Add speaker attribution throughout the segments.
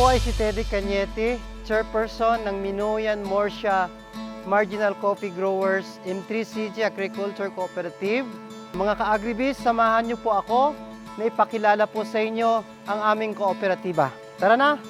Speaker 1: po ay si Teddy Cañete, chairperson ng Minuyan Morsia Marginal Coffee Growers M3CG Agriculture Cooperative. Mga ka-agribis, samahan niyo po ako na ipakilala po sa inyo ang aming kooperatiba. Tara na!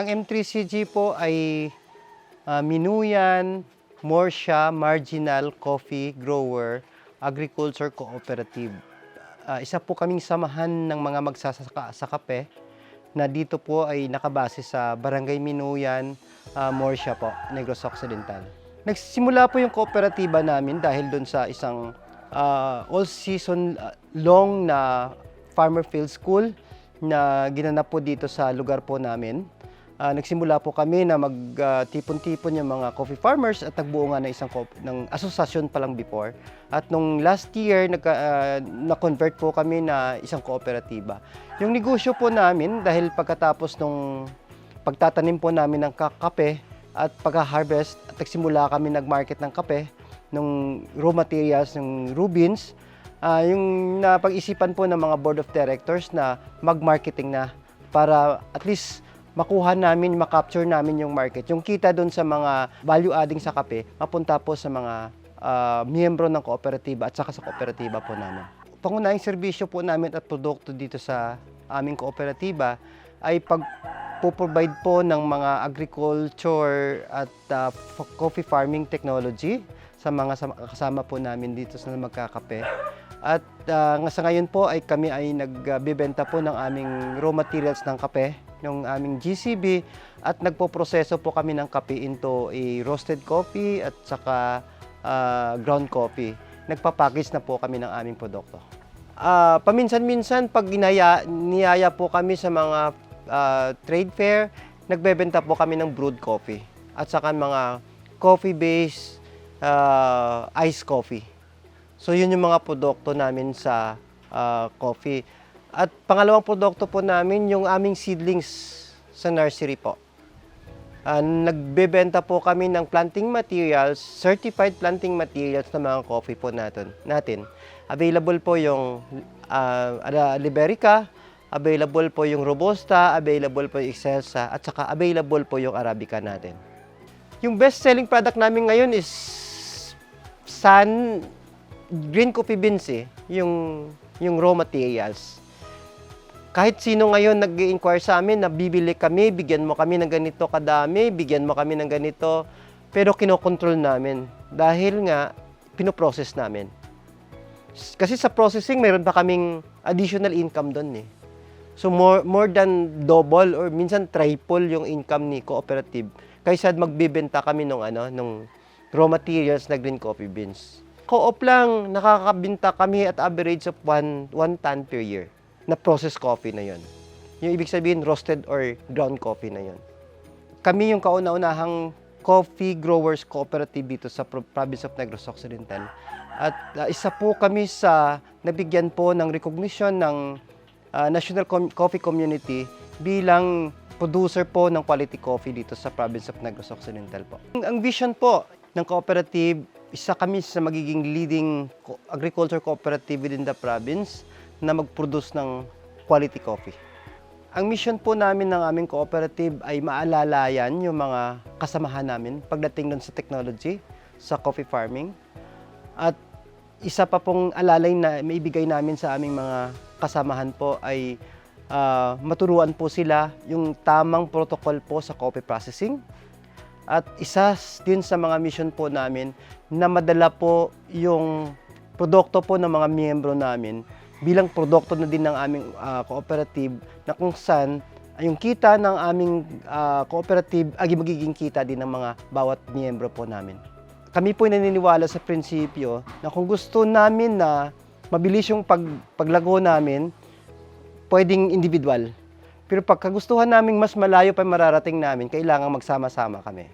Speaker 1: Ang M3CG po ay ah, Minuyan Morsia Marginal Coffee Grower Agriculture Cooperative. Ah, isa po kaming samahan ng mga magsasaka sa kape na dito po ay nakabase sa Barangay Minuyan, ah, Morsia po, Negros Occidental. Nagsimula po yung kooperatiba namin dahil doon sa isang ah, all-season long na farmer field school na ginanap po dito sa lugar po namin. Ah, nagsimula po kami na magtipon-tipon yung mga coffee farmers at nagbuo nga ng isang ng asosasyon pa lang before. At nung last year, nagka, ah, na-convert po kami na isang kooperatiba. Yung negosyo po namin, dahil pagkatapos nung pagtatanim po namin ng ka- kape at pagka-harvest, at nagsimula kami nag-market ng kape, ng raw materials, ng rubins, ah, yung napag-isipan po ng mga board of directors na mag-marketing na para at least makuha namin, makapture namin yung market. Yung kita doon sa mga value adding sa kape, mapunta po sa mga ah, miyembro ng kooperatiba at saka sa kooperatiba po namin. Pangunahing serbisyo po namin at produkto dito sa aming kooperatiba ay pag provide po ng mga agriculture at f- coffee farming technology sa mga sam- kasama po namin dito sa magkakape. At nga sa ngayon po ay kami ay nagbebenta po ng aming raw materials ng kape, ng aming GCB at nagpo-proseso po kami ng kape into a roasted coffee at saka ah, ground coffee. Nagpapackage na po kami ng aming produkto. Ah, paminsan-minsan pag ginaya, niyaya po kami sa mga ah, trade fair, nagbebenta po kami ng brewed coffee at saka mga coffee-based ah, iced coffee. So yun yung mga produkto namin sa ah, coffee. At pangalawang produkto po namin yung aming seedlings sa nursery po. Ah, nagbebenta po kami ng planting materials, certified planting materials ng mga coffee po natin. natin. Available po yung Ala- Liberica, available po yung Robusta, available po yung Excelsa, at saka available po yung Arabica natin. Yung best-selling product namin ngayon is Sun Green Coffee Beans eh, yung, yung raw materials kahit sino ngayon nag inquire sa amin na bibili kami, bigyan mo kami ng ganito kadami, bigyan mo kami ng ganito, pero kinokontrol namin dahil nga pinoprocess namin. Kasi sa processing, meron pa kaming additional income doon eh. So more more than double or minsan triple yung income ni cooperative kaysa magbibenta kami nung ano nung raw materials na green coffee beans. Co-op lang nakakabenta kami at average of 1 1 ton per year na processed coffee na yon. Yung ibig sabihin roasted or ground coffee na yon. Kami yung kauna-unahang coffee growers cooperative dito sa pro- province of Negros Occidental. At uh, isa po kami sa nabigyan po ng recognition ng uh, National Com- Coffee Community bilang producer po ng quality coffee dito sa province of Negros Occidental po. Ang, ang vision po ng cooperative, isa kami sa magiging leading agriculture cooperative within the province na mag-produce ng quality coffee. Ang mission po namin ng aming cooperative ay maalalayan yung mga kasamahan namin pagdating doon sa technology, sa coffee farming. At isa pa pong alalay na maibigay namin sa aming mga kasamahan po ay ah, maturuan po sila yung tamang protocol po sa coffee processing. At isa din sa mga mission po namin na madala po yung produkto po ng mga miyembro namin bilang produkto na din ng aming ah, cooperative na kung saan ay yung kita ng aming ah, cooperative ay magiging kita din ng mga bawat miyembro po namin. Kami po naniniwala sa prinsipyo na kung gusto namin na mabilis yung pag, paglago namin, pwedeng individual. Pero pag kagustuhan namin mas malayo pa mararating namin, kailangan magsama-sama kami.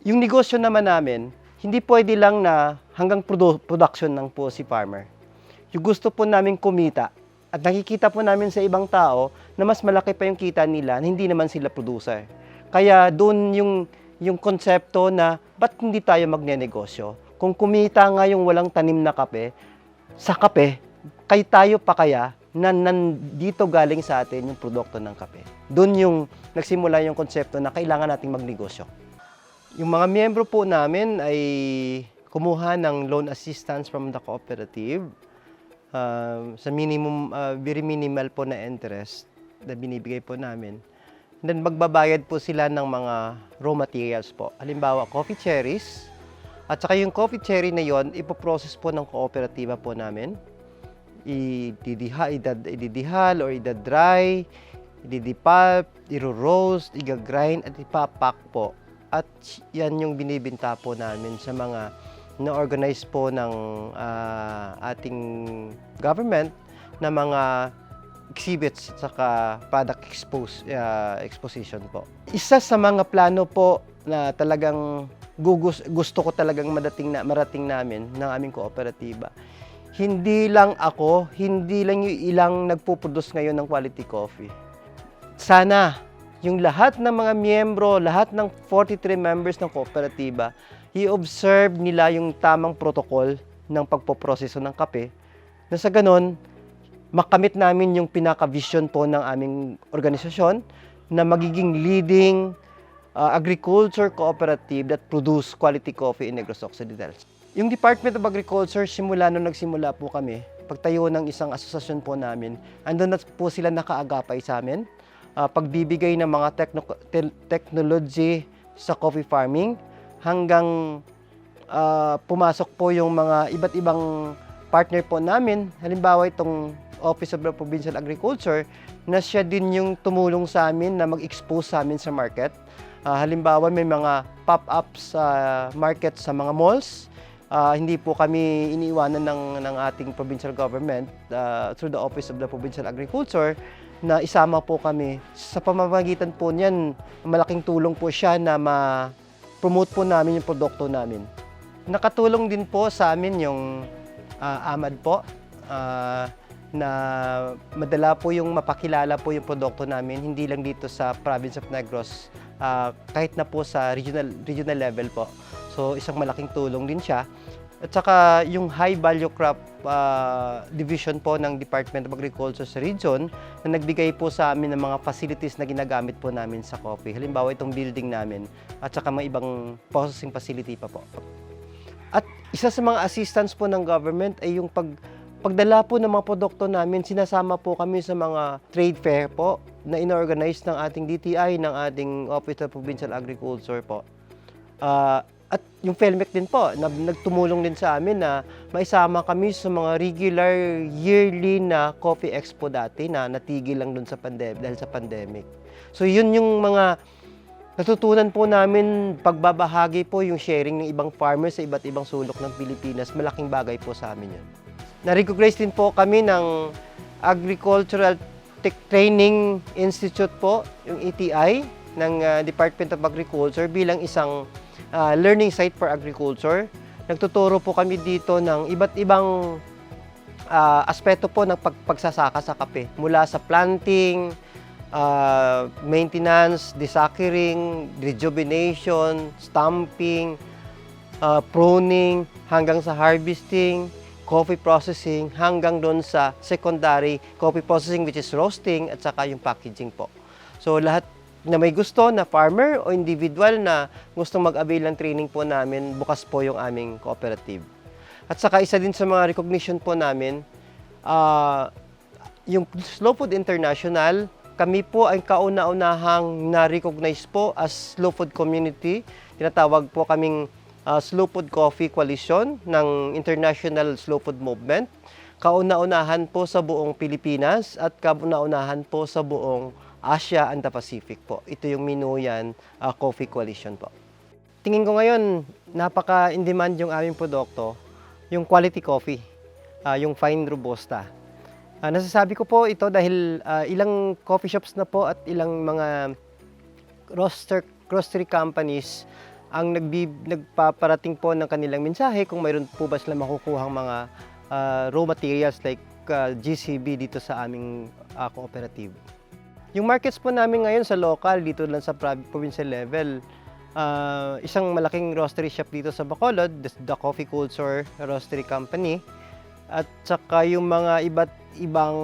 Speaker 1: Yung negosyo naman namin, hindi pwede lang na hanggang produ- production lang po si farmer. Yung gusto po namin kumita at nakikita po namin sa ibang tao na mas malaki pa yung kita nila na hindi naman sila producer. Kaya doon yung yung konsepto na ba't hindi tayo magnenegosyo? Kung kumita nga yung walang tanim na kape, sa kape, kay tayo pa kaya na nandito galing sa atin yung produkto ng kape. Doon yung nagsimula yung konsepto na kailangan nating magnegosyo. Yung mga miyembro po namin ay kumuha ng loan assistance from the cooperative um, sa minimum, uh, very minimal po na interest na binibigay po namin. Then magbabayad po sila ng mga raw materials po. Halimbawa, coffee cherries. At saka yung coffee cherry na yon, ipoprocess po ng kooperatiba po namin. Ididiha, idad, ididihal or idadry, ididipulp, iro-roast, igagrind at ipapak po. At yan yung binibinta po namin sa mga na-organize po ng ah, ating government na mga exhibits at saka product expose, ah, exposition po. Isa sa mga plano po na talagang gugus, gusto ko talagang madating na, marating namin ng aming kooperatiba. Hindi lang ako, hindi lang yung ilang nagpuproduce ngayon ng quality coffee. Sana yung lahat ng mga miyembro, lahat ng 43 members ng kooperatiba, i-observe nila yung tamang protocol ng pagpoproseso ng kape na sa ganon, makamit namin yung pinaka-vision po ng aming organisasyon na magiging leading uh, agriculture cooperative that produce quality coffee in Negros Occidental. Yung Department of Agriculture, simula nung nagsimula po kami, pagtayo ng isang asosasyon po namin, andun na po sila nakaagapay sa amin, uh, pagbibigay ng mga techno- te- technology sa coffee farming, hanggang ah, pumasok po yung mga iba't ibang partner po namin. Halimbawa itong Office of the Provincial Agriculture na siya din yung tumulong sa amin na mag-expose sa amin sa market. Ah, halimbawa may mga pop-ups sa market sa mga malls. Ah, hindi po kami iniiwanan ng, ng ating provincial government ah, through the Office of the Provincial Agriculture na isama po kami. Sa pamamagitan po niyan, malaking tulong po siya na ma promote po namin yung produkto namin. Nakatulong din po sa amin yung ah, AMAD po ah, na madala po yung mapakilala po yung produkto namin hindi lang dito sa province of Negros ah, kahit na po sa regional regional level po. So isang malaking tulong din siya. At saka yung high value crop ah, division po ng Department of Agriculture sa region na nagbigay po sa amin ng mga facilities na ginagamit po namin sa coffee. Halimbawa itong building namin at saka mga ibang processing facility pa po. At isa sa mga assistance po ng government ay yung pag pagdala po ng mga produkto namin, sinasama po kami sa mga trade fair po na inorganize ng ating DTI, ng ating Office of Provincial Agriculture po. Ah, at yung FELMEC din po, na, nagtumulong din sa amin na maisama kami sa mga regular yearly na coffee expo dati na natigil lang dun sa pandemic dahil sa pandemic. So yun yung mga natutunan po namin pagbabahagi po yung sharing ng ibang farmers sa iba't ibang sulok ng Pilipinas. Malaking bagay po sa amin yun. Na-recognize din po kami ng Agricultural Tech Training Institute po, yung ETI, ng uh, Department of Agriculture bilang isang uh, learning site for agriculture. Nagtuturo po kami dito ng iba't ibang uh, aspeto po ng pag- pagsasaka sa kape. Mula sa planting, uh, maintenance, desuckering, rejuvenation, stamping, uh, pruning, hanggang sa harvesting, coffee processing, hanggang doon sa secondary coffee processing which is roasting at saka yung packaging po. So lahat na may gusto na farmer o individual na gustong mag-avail ng training po namin, bukas po yung aming cooperative. At saka isa din sa mga recognition po namin, ah, yung Slow Food International, kami po ay kauna-unahang na-recognize po as Slow Food Community. Tinatawag po kaming ah, Slow Food Coffee Coalition ng International Slow Food Movement. Kauna-unahan po sa buong Pilipinas at kauna-unahan po sa buong Asia and the Pacific po. Ito yung Minuyan ah, Coffee Coalition po. Tingin ko ngayon, napaka-in-demand yung aming produkto, yung quality coffee, ah, yung fine robusta. Ah, nasasabi ko po ito dahil ah, ilang coffee shops na po at ilang mga roaster, roastery companies ang nagbi, nagpaparating po ng kanilang mensahe kung mayroon po ba sila makukuhang mga ah, raw materials like ah, GCB dito sa aming ah, cooperative. Yung markets po namin ngayon sa local, dito lang sa prov- provincial level, ah, isang malaking roastery shop dito sa Bacolod, the, Coffee Culture Roastery Company, at saka yung mga iba't ibang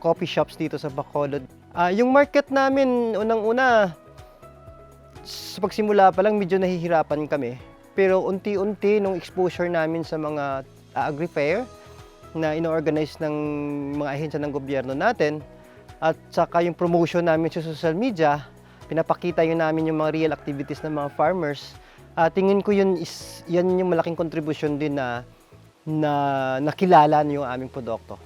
Speaker 1: coffee shops dito sa Bacolod. Ah, yung market namin, unang-una, sa pagsimula pa lang medyo nahihirapan kami. Pero unti-unti nung exposure namin sa mga ah, agri-fair na ino-organize ng mga ahensya ng gobyerno natin at saka yung promotion namin sa social media, pinapakita yun namin yung mga real activities ng mga farmers. Ah, tingin ko yun is yan yung malaking contribution din na na nakilala yung aming produkto.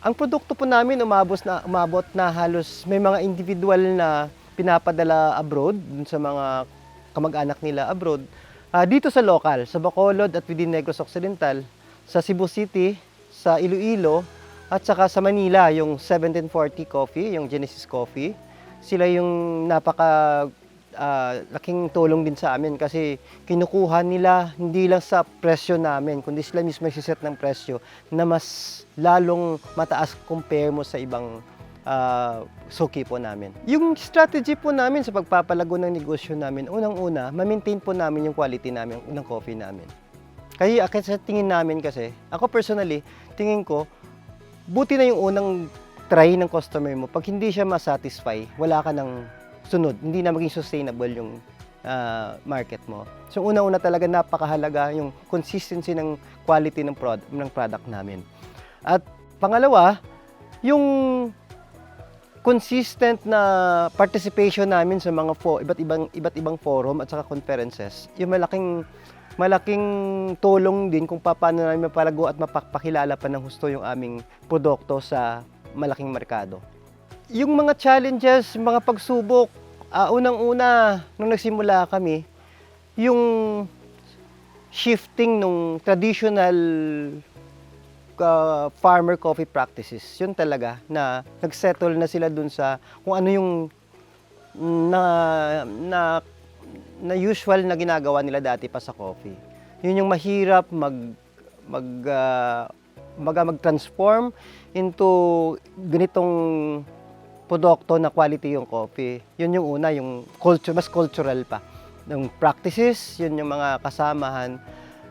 Speaker 1: Ang produkto po namin umabot na umabot na halos may mga individual na pinapadala abroad dun sa mga kamag-anak nila abroad. Ah, dito sa local, sa Bacolod at within Negros Occidental, sa Cebu City, sa Iloilo, at saka sa Manila, yung 1740 Coffee, yung Genesis Coffee. Sila yung napaka ah, laking tulong din sa amin kasi kinukuha nila hindi lang sa presyo namin, kundi sila mismo nagsiset ng presyo na mas lalong mataas compare mo sa ibang ah, suki po namin. Yung strategy po namin sa pagpapalago ng negosyo namin, unang-una, ma-maintain po namin yung quality namin ng coffee namin. Kaya akin sa tingin namin kasi, ako personally, tingin ko, buti na yung unang try ng customer mo. Pag hindi siya masatisfy, wala ka ng sunod. Hindi na maging sustainable yung ah, market mo. So una-una talaga napakahalaga yung consistency ng quality ng product, ng product namin. At pangalawa, yung consistent na participation namin sa mga fo, iba't ibang iba't ibang forum at saka conferences. Yung malaking malaking tulong din kung paano namin mapalago at mapapakilala pa ng husto yung aming produkto sa malaking merkado. Yung mga challenges, mga pagsubok, ah, unang-una nung nagsimula kami, yung shifting nung traditional uh, farmer coffee practices. Yun talaga na nagsettle na sila dun sa kung ano yung na na na usual na ginagawa nila dati pa sa coffee. Yun yung mahirap mag mag uh, baga mag-transform into ganitong produkto na quality yung coffee. Yun yung una, yung culture, mas cultural pa. Yung practices, yun yung mga kasamahan.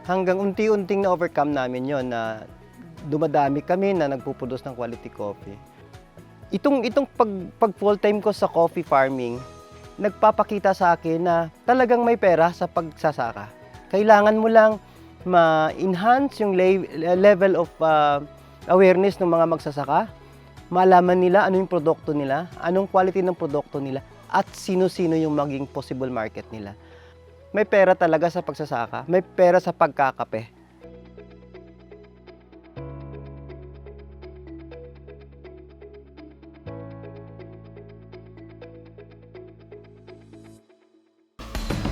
Speaker 1: Hanggang unti-unting na-overcome namin yon na dumadami kami na nagpuproduce ng quality coffee. Itong itong pag, pag full-time ko sa coffee farming, nagpapakita sa akin na talagang may pera sa pagsasaka. Kailangan mo lang ma-enhance yung le- level of uh, awareness ng mga magsasaka, malaman nila ano yung produkto nila, anong quality ng produkto nila, at sino-sino yung maging possible market nila. May pera talaga sa pagsasaka, may pera sa pagkakape.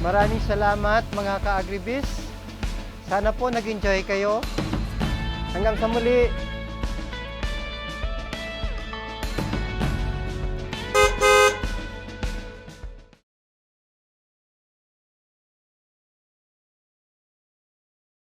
Speaker 1: Maraming salamat mga ka-agribis. Sana po nag-enjoy kayo. Hanggang sa muli,